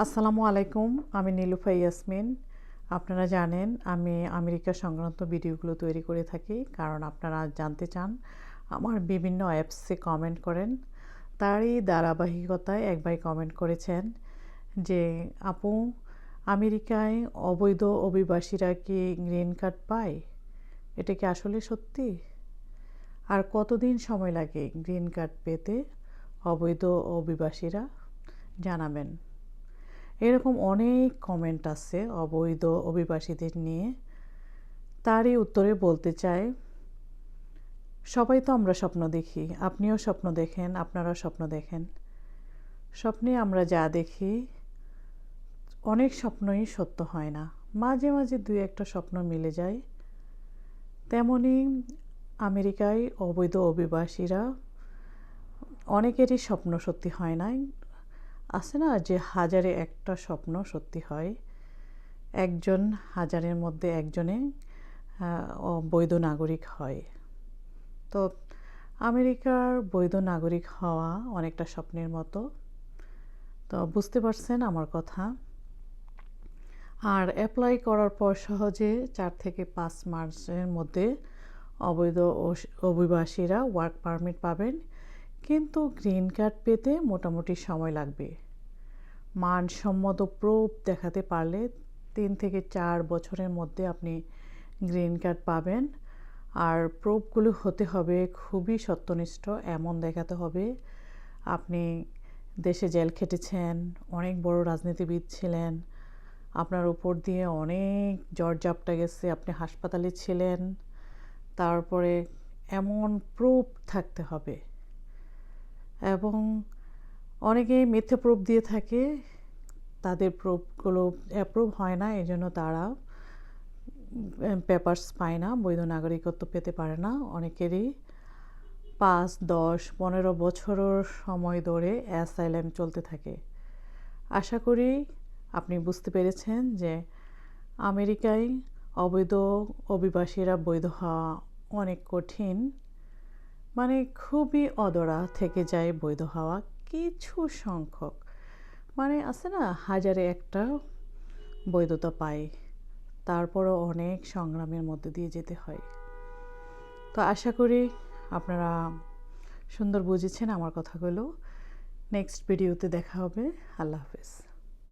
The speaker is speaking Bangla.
আসসালামু আলাইকুম, আমি নীলুফা ইয়াসমিন। আপনারা জানেন, আমি আমেরিকা সংক্রান্ত ভিডিওগুলো তৈরি করে থাকি, কারণ আপনারা জানতে চান আমার বিভিন্ন অ্যাপসে কমেন্ট করেন। তারই ধারাবাহিকতায় এক ভাই কমেন্ট করেছেন যে, আপু, আমেরিকায় অবৈধ অভিবাসীরা কি গ্রিন কার্ড পায়? এটা কি আসলে সত্যি? আর কতদিন সময় লাগে গ্রিন কার্ড পেতে অবৈধ অভিবাসীরা? জানাবেন। এরকম অনেক কমেন্ট আছে অবৈধ অভিবাসীদের নিয়ে। তারই উত্তরে বলতে চাই, সবাই তো আমরা স্বপ্ন দেখি, আপনিও স্বপ্ন দেখেন, আপনারাও স্বপ্ন দেখেন। স্বপ্নে আমরা যা দেখি, অনেক স্বপ্নই সত্য হয় না। মাঝে মাঝে দুই একটা স্বপ্ন মিলে যায়। তেমনি আমেরিকায় অবৈধ অভিবাসীরা অনেকেরই স্বপ্ন সত্যি হয় না আছে না যে হাজারে একটা স্বপ্ন সত্যি হয়? একজন হাজারের মধ্যে একজনে বৈধ নাগরিক হয়। তো আমেরিকার বৈধ নাগরিক হওয়া অনেকটা স্বপ্নের মতো। তো বুঝতে পারছেন আমার কথা। আর অ্যাপ্লাই করার পর সহজে চার থেকে পাঁচ মার্চের মধ্যে অবৈধ অভিবাসীরা ওয়ার্ক পারমিট পাবেন। কিন্তু গ্রিন কার্ড পেতে মোটামুটি সময় লাগবে। মানসম্মত প্রুফ দেখাতে পারলে তিন থেকে চার বছরের মধ্যে আপনি গ্রিন কার্ড পাবেন। আর প্রুফগুলো হতে হবে খুবই সত্যনিষ্ঠ, এমন দেখাতে হবে। আপনি দেশে জেল খেটেছেন, অনেক বড় রাজনীতিবিদ ছিলেন, আপনার উপর দিয়ে অনেক জ্বর জাপটা গেছে, আপনি হাসপাতালে ছিলেন, তারপরে এমন প্রুফ থাকতে হবে। এবং অনেকেই মিথ্যে প্রুফ দিয়ে থাকে। তাদের প্রুফগুলো অ্যাপ্রুভ হয় না এই জন্য তারা পেপার্স পায় না, বৈধ নাগরিকত্ব পেতে পারে না। অনেকেরই পাঁচ, দশ, পনেরো বছরের সময় ধরে অ্যাসাইলেম চলতে থাকে। আশা করি আপনি বুঝতে পেরেছেন যে আমেরিকায় অবৈধ অভিবাসীরা বৈধ হওয়া অনেক কঠিন। মানে খুবই অদরা থেকে যায় বৈধ হওয়া কিছু সংখ্যক। মানে আছে না, হাজারে একটা বৈধতা পায়, তারপরও অনেক সংগ্রামের মধ্যে দিয়ে যেতে হয়। তো আশা করি আপনারা সুন্দর বুঝেছেন আমার কথাগুলো। নেক্সট ভিডিওতে দেখা হবে। আল্লাহ হাফেজ।